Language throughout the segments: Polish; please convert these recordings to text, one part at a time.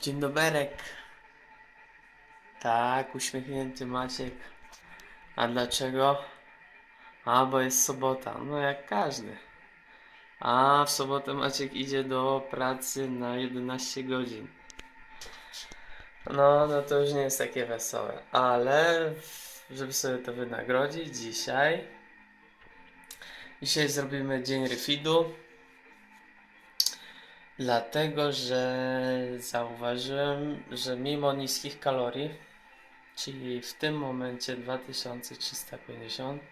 Dzień doberek. Tak, uśmiechnięty Maciek. A dlaczego? A, bo jest sobota. No jak każdy. A, w sobotę Maciek idzie do pracy na 11 godzin. No, no to już nie jest takie wesołe. Ale, żeby sobie to wynagrodzić, dzisiaj. Dzisiaj zrobimy dzień refidu. Dlatego, że zauważyłem, że mimo niskich kalorii, czyli w tym momencie 2350,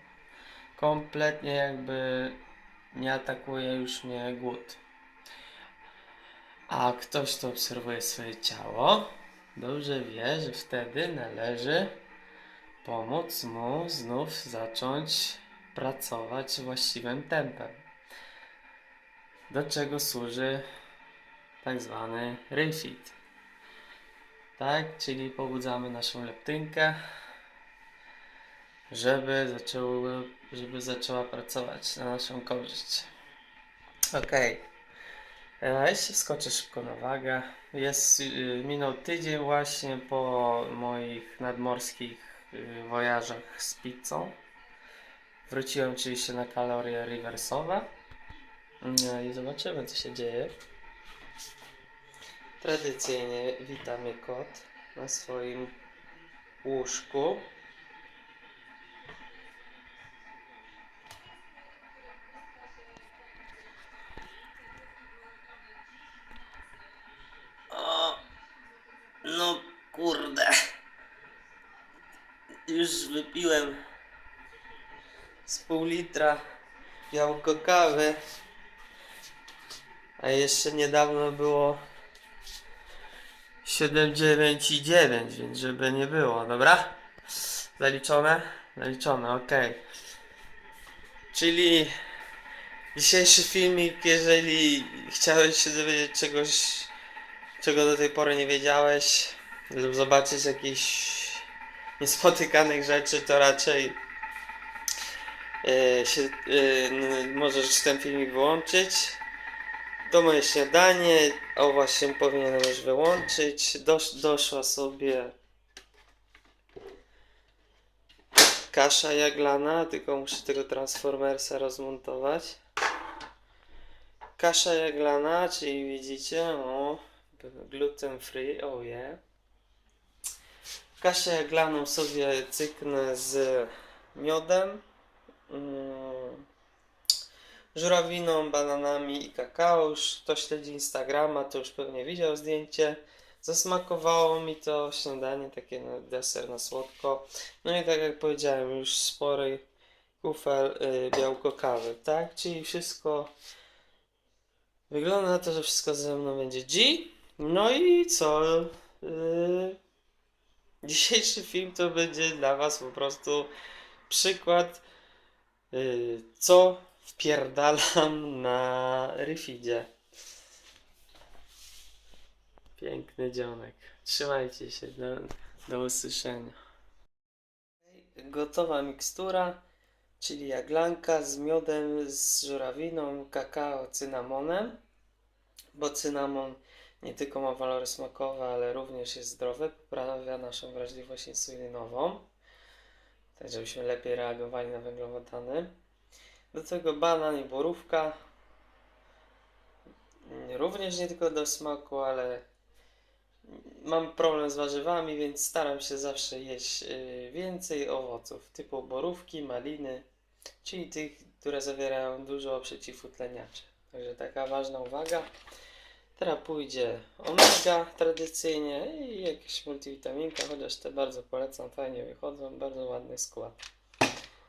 kompletnie jakby nie atakuje już mnie głód. A ktoś, kto obserwuje swoje ciało, dobrze wie, że wtedy należy pomóc mu znów zacząć pracować właściwym tempem. Do czego służy tak zwany refit. Tak, czyli pobudzamy naszą leptynkę, żeby, zaczęło, żeby zaczęła pracować na naszą korzyść. Ok. E, Jeszcze wskoczę szybko na wagę. Jest, y, minął tydzień właśnie po moich nadmorskich y, wojażach z pizzą. Wróciłem oczywiście na kalorie rewersowe. No i zobaczymy, co się dzieje. Tradycyjnie wita mnie kot na swoim łóżku. O, no kurde. Już wypiłem z pół litra białko kawy. A jeszcze niedawno było 7,9,9, więc żeby nie było, dobra? Zaliczone? Zaliczone, ok. Czyli dzisiejszy filmik, jeżeli chciałeś się dowiedzieć czegoś, czego do tej pory nie wiedziałeś, lub zobaczyć jakichś niespotykanych rzeczy, to raczej e, się, n- możesz ten filmik wyłączyć. To moje śniadanie. O właśnie powinienem już wyłączyć. Dosz, doszła sobie kasza jaglana, tylko muszę tego Transformersa rozmontować. Kasza jaglana, czyli widzicie, o, gluten free, oh yeah. Kaszę jaglaną sobie cyknę z miodem. Mm żurawiną, bananami i kakao. Już kto śledzi Instagrama, to już pewnie widział zdjęcie. Zasmakowało mi to śniadanie, takie na deser na słodko. No i tak jak powiedziałem, już spory kufel y, białko kawy, tak? Czyli wszystko wygląda na to, że wszystko ze mną będzie G. No i co? Y, dzisiejszy film to będzie dla Was po prostu przykład y, co wpierdalam na Ryfidzie. Piękny dzionek. Trzymajcie się, do, do usłyszenia. Gotowa mikstura, czyli jaglanka z miodem, z żurawiną, kakao, cynamonem, bo cynamon nie tylko ma walory smakowe, ale również jest zdrowy, poprawia naszą wrażliwość insulinową, tak żebyśmy lepiej reagowali na węglowodany. Do tego banan i borówka. Również nie tylko do smaku, ale mam problem z warzywami, więc staram się zawsze jeść y, więcej owoców, typu borówki, maliny, czyli tych, które zawierają dużo przeciwutleniaczy. Także taka ważna uwaga. Teraz pójdzie omega tradycyjnie i jakaś multivitaminka, chociaż te bardzo polecam, fajnie wychodzą, bardzo ładny skład.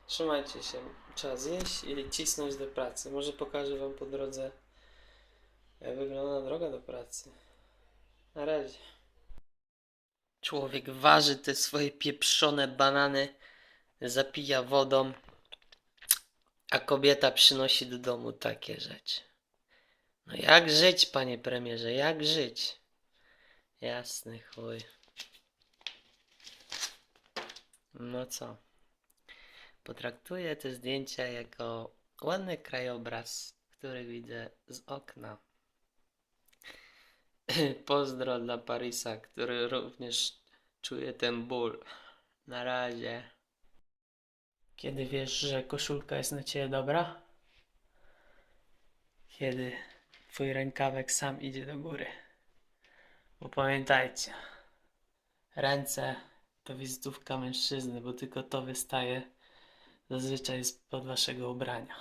Trzymajcie się, trzeba zjeść i cisnąć do pracy. Może pokażę Wam po drodze, jak wygląda droga do pracy. Na razie. Człowiek waży te swoje pieprzone banany, zapija wodą, a kobieta przynosi do domu takie rzeczy. No jak żyć, panie premierze, jak żyć? Jasny chuj. No co? Potraktuję te zdjęcia jako ładny krajobraz, który widzę z okna. Pozdro dla Parisa, który również czuje ten ból. Na razie. Kiedy wiesz, że koszulka jest na ciebie dobra? Kiedy twój rękawek sam idzie do góry. Bo pamiętajcie, ręce to wizytówka mężczyzny, bo tylko to wystaje zazwyczaj spod waszego ubrania.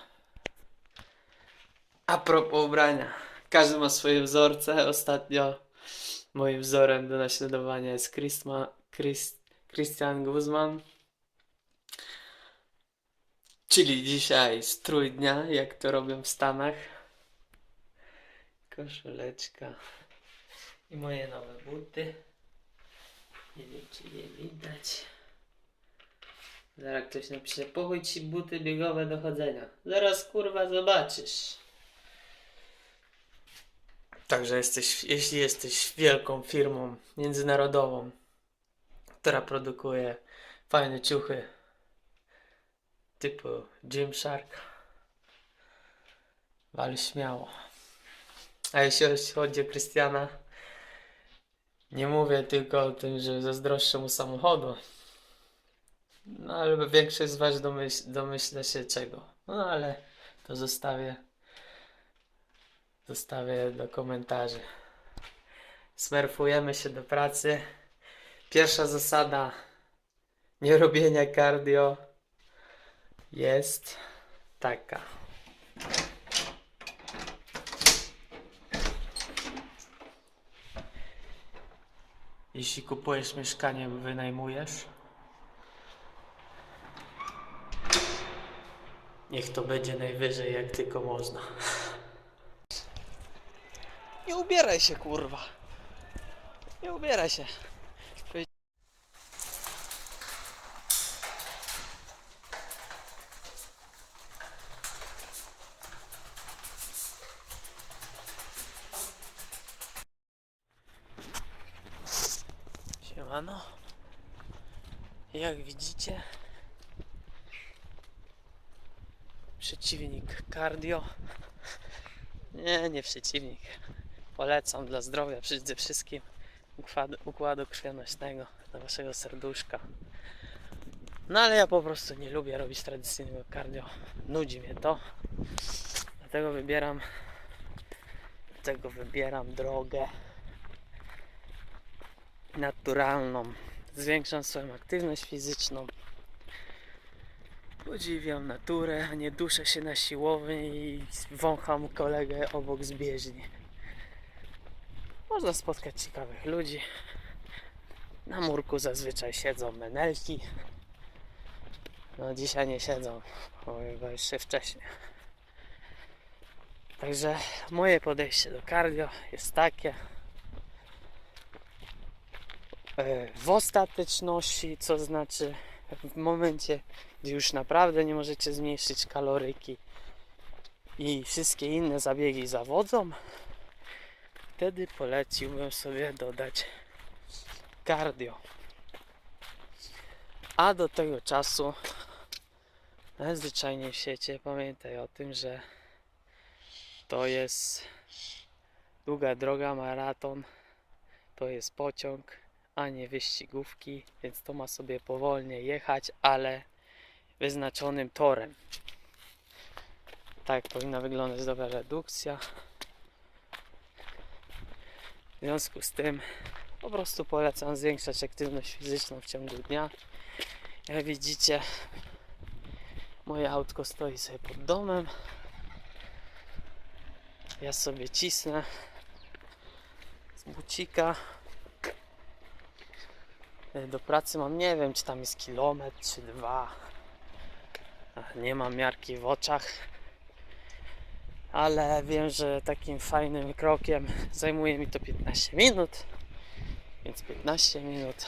A propos ubrania. Każdy ma swoje wzorce. Ostatnio moim wzorem do naśladowania jest Chrisma, Chris, Christian Guzman. Czyli dzisiaj strój dnia, jak to robią w Stanach. Koszuleczka. I moje nowe buty. Nie wiem, czy je widać. Zaraz ktoś napisze, pochuj ci buty biegowe do chodzenia. Zaraz kurwa zobaczysz. Także jesteś, jeśli jesteś wielką firmą międzynarodową, która produkuje fajne ciuchy typu Gymshark, wal śmiało. A jeśli chodzi o Krystiana, nie mówię tylko o tym, że zazdroszczę mu samochodu. No ale większość z Was domyśl, domyśla się czego. No ale to zostawię Zostawię do komentarzy. Smerfujemy się do pracy. Pierwsza zasada nie robienia cardio jest taka. Jeśli kupujesz mieszkanie, wynajmujesz, niech to będzie najwyżej jak tylko można. Nie ubieraj się, kurwa. Nie ubieraj się. Siemano. Jak widzicie, przeciwnik cardio. Nie, nie przeciwnik. Polecam dla zdrowia przede wszystkim układu, układu krwionośnego, dla waszego serduszka. No ale ja po prostu nie lubię robić tradycyjnego cardio. Nudzi mnie to. Dlatego wybieram dlatego wybieram drogę naturalną. Zwiększam swoją aktywność fizyczną. Podziwiam naturę, a nie duszę się na siłowni i wącham kolegę obok zbieżni. Można spotkać ciekawych ludzi. Na murku zazwyczaj siedzą menelki. No dzisiaj nie siedzą, bo chyba jeszcze wcześniej. Także moje podejście do cardio jest takie. e, W ostateczności, co znaczy w momencie, gdy już naprawdę nie możecie zmniejszyć kaloryki i wszystkie inne zabiegi zawodzą, wtedy poleciłbym sobie dodać cardio. A do tego czasu najzwyczajniej w świecie pamiętaj o tym, że to jest długa droga, maraton, to jest pociąg, a nie wyścigówki, więc to ma sobie powolnie jechać, ale wyznaczonym torem. Tak powinna wyglądać dobra redukcja. W związku z tym po prostu polecam zwiększać aktywność fizyczną w ciągu dnia. Jak widzicie, moje autko stoi sobie pod domem. Ja sobie cisnę z bucika. E, Do pracy mam nie wiem, czy tam jest kilometr, czy dwa. Nie mam miarki w oczach. Ale wiem, że takim fajnym krokiem zajmuje mi to 15 minut. Więc 15 minut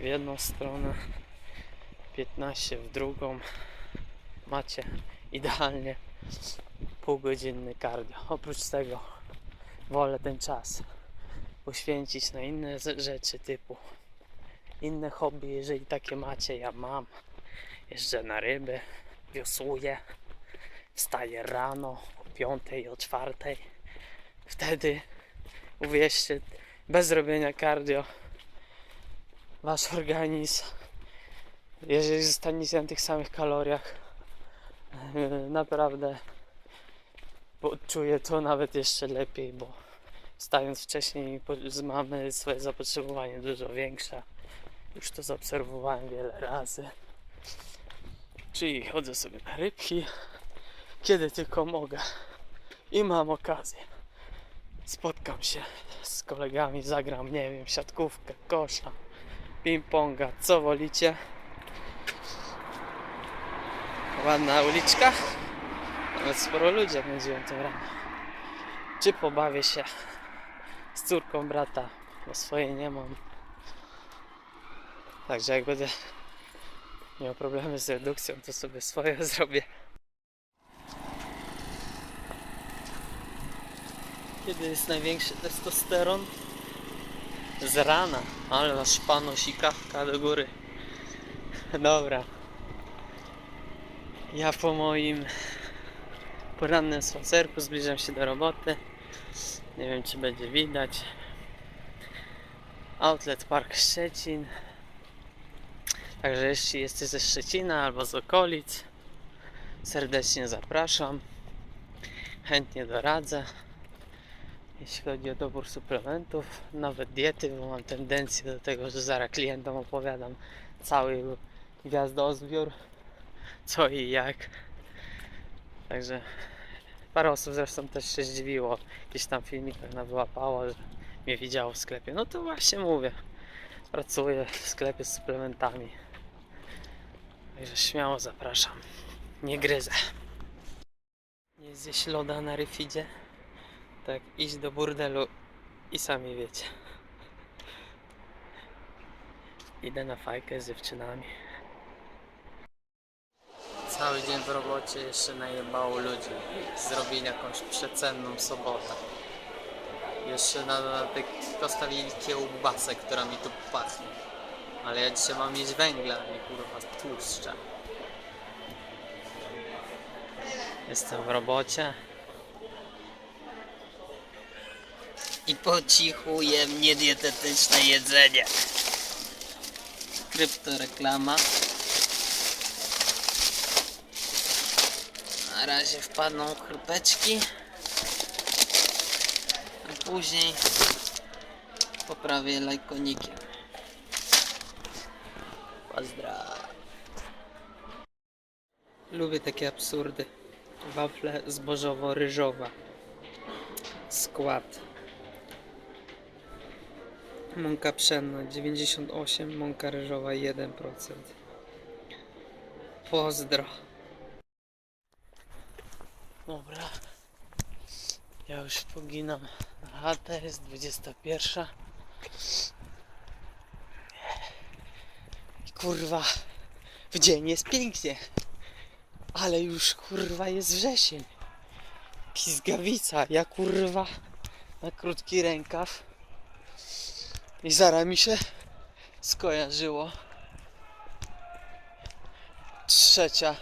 w jedną stronę, 15 w drugą. Macie idealnie półgodzinny cardio. Oprócz tego wolę ten czas poświęcić na inne rzeczy typu inne hobby, jeżeli takie macie, ja mam. Jeżdżę na ryby, wiosłuję, wstaję rano o 5 o 4. Wtedy uwierzcie, bez robienia cardio wasz organizm, jeżeli zostaniecie na tych samych kaloriach, yy, naprawdę czuję to nawet jeszcze lepiej, bo stając wcześniej mamy swoje zapotrzebowanie dużo większe. Już to zaobserwowałem wiele razy. Czyli chodzę sobie na rybki, kiedy tylko mogę i mam okazję. Spotkam się z kolegami, zagram, nie wiem, siatkówkę, kosza, ping-ponga, co wolicie. Ładna uliczka, nawet sporo ludzi na dziewiątym rano. Czy pobawię się z córką brata, bo swojej nie mam. Także jak będę miał problemy z redukcją, to sobie swoje zrobię. Kiedy jest największy testosteron? Z rana, ale masz pano sikawka do góry. Dobra. Ja po moim porannym spacerku zbliżam się do roboty. Nie wiem czy będzie widać. Outlet Park Szczecin. Także jeśli jesteś ze Szczecina albo z okolic, serdecznie zapraszam. Chętnie doradzę. Jeśli chodzi o dobór suplementów, nawet diety, bo mam tendencję do tego, że zaraz klientom opowiadam cały gwiazdozbiór, co i jak. Także parę osób zresztą też się zdziwiło, gdzieś tam w filmikach na wyłapało, że mnie widziało w sklepie. No to właśnie mówię, pracuję w sklepie z suplementami. Także śmiało zapraszam. Nie gryzę. Nie zjeść loda na ryfidzie. Tak, iść do burdelu i sami wiecie. Idę na fajkę z dziewczynami. Cały dzień w robocie jeszcze najebało ludzi. Zrobili jakąś przecenną sobotę. Jeszcze na dodatek postawili kiełbasę, która mi tu pachnie. Ale ja dzisiaj mam mieć węgla, nie kurwa tłuszcza. Jestem w robocie. I po cichu jem niedietetyczne jedzenie. Kryptoreklama. Na razie wpadną chrupeczki. A później poprawię lajkonikiem. Pozdraw. Lubię takie absurdy. Wafle zbożowo-ryżowa. Skład. Mąka pszenna 98, mąka ryżowa 1%. Pozdro. Dobra. Ja już poginam na chatę, jest 21. I kurwa, w dzień jest pięknie. Ale już kurwa jest wrzesień. Pizgawica, ja kurwa na krótki rękaw. I zaraz mi się skojarzyło. Trzecia,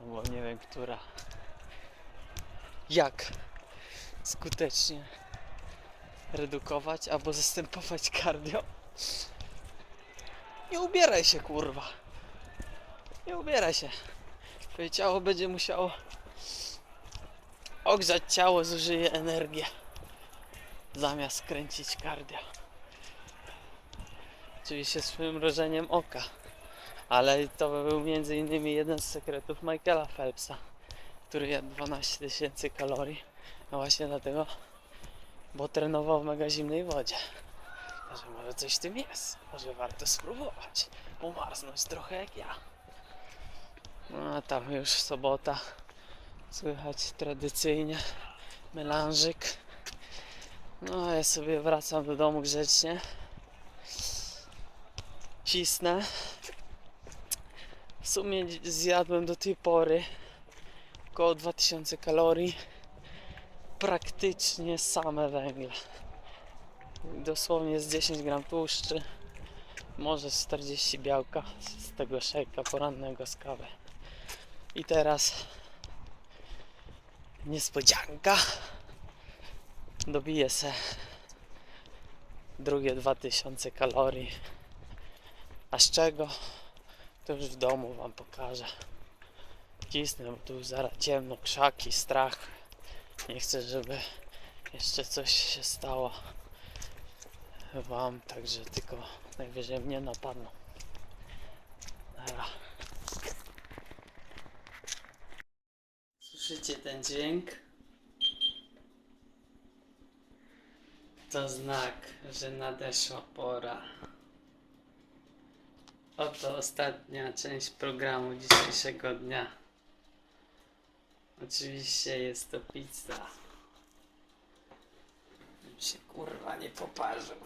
albo nie wiem która. Jak skutecznie redukować albo zastępować cardio. Nie ubieraj się kurwa. Nie ubieraj się. Twoje ciało będzie musiało ogrzać ciało, zużyje energię zamiast kręcić cardio. Oczywiście z przymrożeniem oka. Ale to był między innymi jeden z sekretów Michaela Phelpsa, który jadł 12 tysięcy kalorii. No właśnie dlatego, bo trenował w mega zimnej wodzie. Także może coś w tym jest. Może warto spróbować. Umarznąć trochę jak ja. No a tam już sobota. Słychać tradycyjnie melanżyk. No ja sobie wracam do domu grzecznie. Cisnę. W sumie zjadłem do tej pory około 2000 kalorii. Praktycznie same węgle. Dosłownie z 10 gram tłuszczy. Może z 40 białka z tego szejka porannego z kawy. I teraz niespodzianka. dobiję se drugie 2000 kalorii. A z czego? To już w domu wam pokażę. Cisnę, bo tu zaraz ciemno, krzaki, strach. Nie chcę, żeby jeszcze coś się stało wam, także tylko najwyżej mnie napadną. Dobra. Słyszycie ten dźwięk? To znak, że nadeszła pora. Oto ostatnia część programu dzisiejszego dnia. Oczywiście jest to pizza. Bym się kurwa nie poparzył.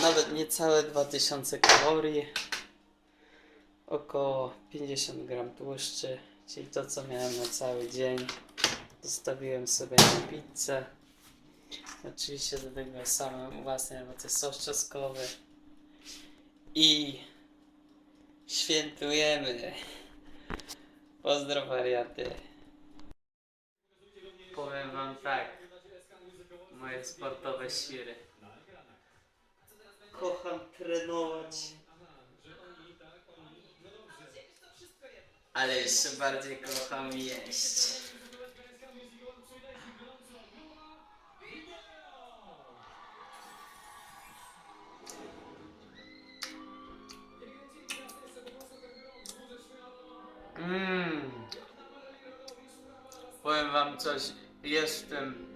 Nawet niecałe 2000 kalorii. Około 50 gram tłuszczy, czyli to co miałem na cały dzień. Zostawiłem sobie na pizzę. Oczywiście do tego samym własny owoce sos. I świętujemy. Pozdro wariaty. Powiem wam tak. Moje sportowe świry. Kocham trenować. Ale jeszcze bardziej kocham jeść. Mmm. Powiem wam coś. Jestem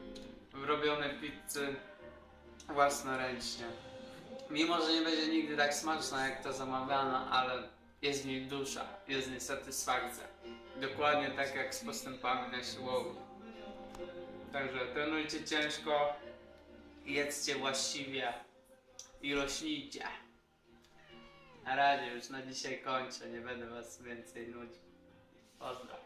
w robionej pizzy własnoręcznie. Mimo, że nie będzie nigdy tak smaczna jak ta zamawiana, ale jest w niej dusza, jest w niej satysfakcja. Dokładnie tak jak z postępami na siłowni. Także trenujcie ciężko, jedzcie właściwie i rośnijcie. Na razie już na dzisiaj kończę, nie będę was więcej nudził. Pozdro.